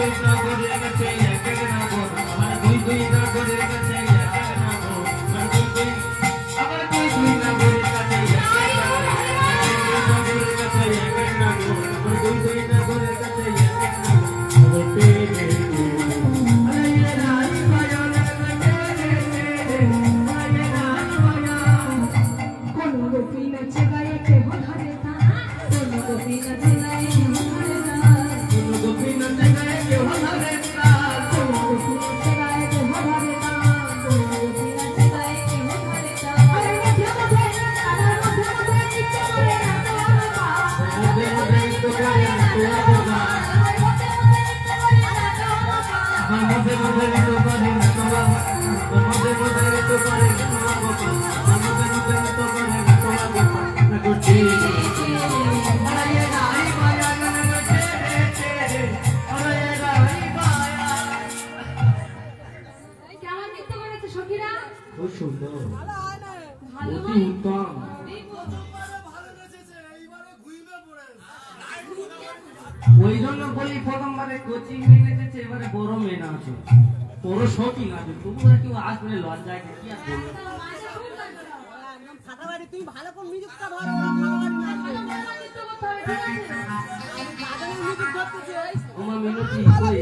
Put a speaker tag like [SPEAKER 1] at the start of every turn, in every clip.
[SPEAKER 1] Sit down, gonna the entertainment. নামছে তোরও সতী নামছে তবু আর কেউ আসবে লজ্জায় কি আর বলব
[SPEAKER 2] তুমি ভালো করে মিউজিকটা ধরো
[SPEAKER 1] আমার মিনতি কই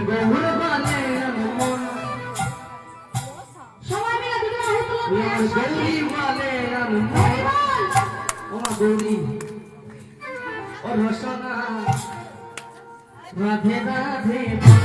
[SPEAKER 1] গৌর বানে মন।
[SPEAKER 3] সবাই মিলে দুটো হাত তুলে
[SPEAKER 1] গৌরী বানে মন। ও গৌরী। ও রসনা। রাধে রাধে।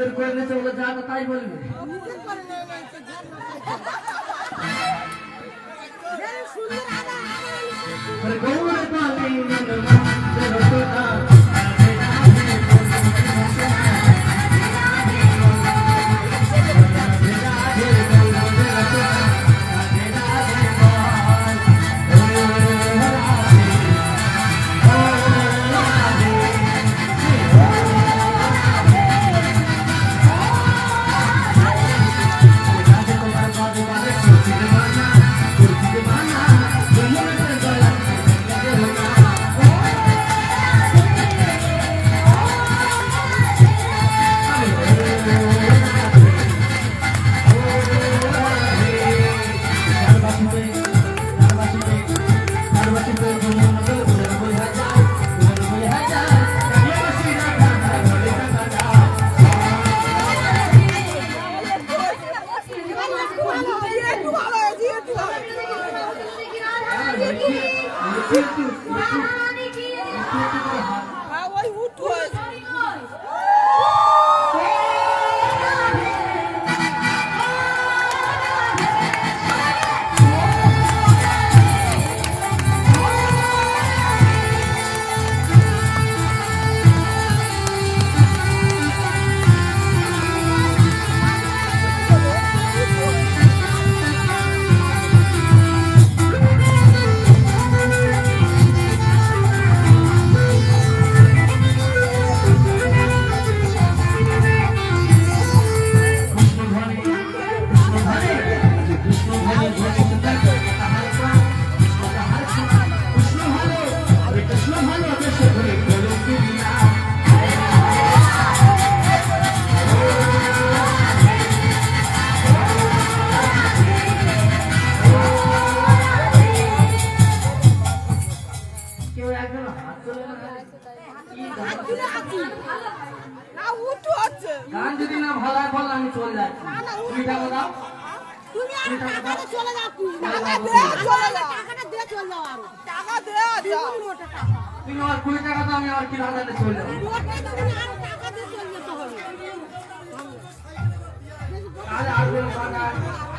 [SPEAKER 1] इधर कोई नहीं चलो जाना ताई बोल में তুমি টাকা দাও
[SPEAKER 2] তুমি আর
[SPEAKER 1] তুমি টাকা
[SPEAKER 2] টাকাটা চলে যাও তুই
[SPEAKER 1] টাকা
[SPEAKER 2] দে চলে যাও টাকাটা দে চলে যাও আর টাকা দে যাও
[SPEAKER 1] তুমি আমার কুড়ি টাকা দাও আমি আমার কিরানাতে চলে যাব
[SPEAKER 2] তুমি আর টাকা দিয়ে চলে যেতে হবে
[SPEAKER 1] তাহলে আর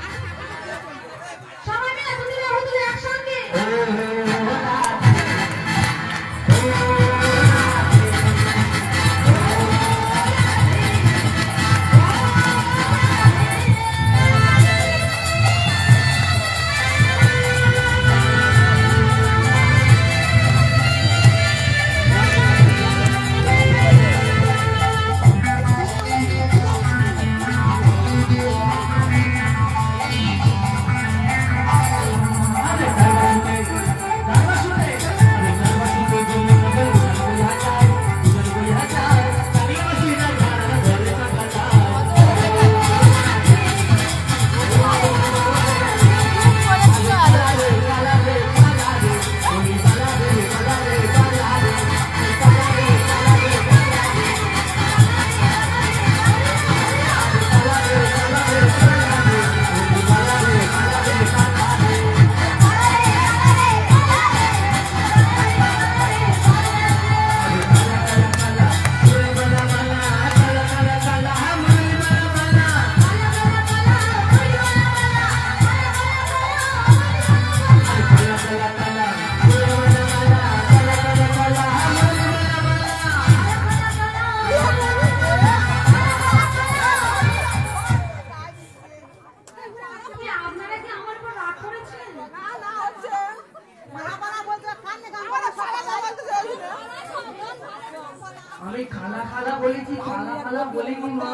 [SPEAKER 1] আমি খালা খালা বলেছি খালা খালা বলিনি মা।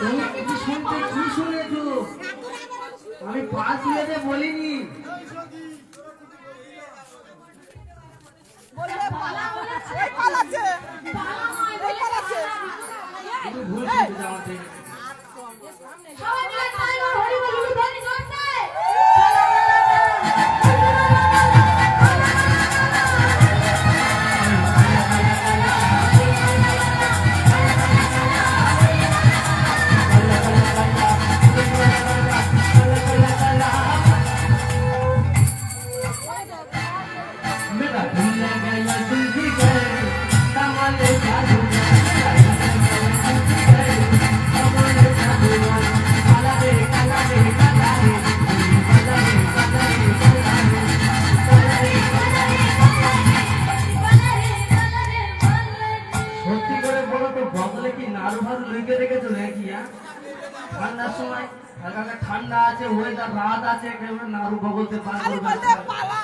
[SPEAKER 1] তুমি কি শুনতে কি শুনেছো? আমি পাঁচ মিনিটে বলিনি। ভুল ভাড়ু লুকে রেখেছো নাকি হ্যাঁ? ঠান্ডার সময় ঠান্ডা আছে ওয়েদার রাত আছে নাড়ু ভগতে
[SPEAKER 2] বলতে পালা।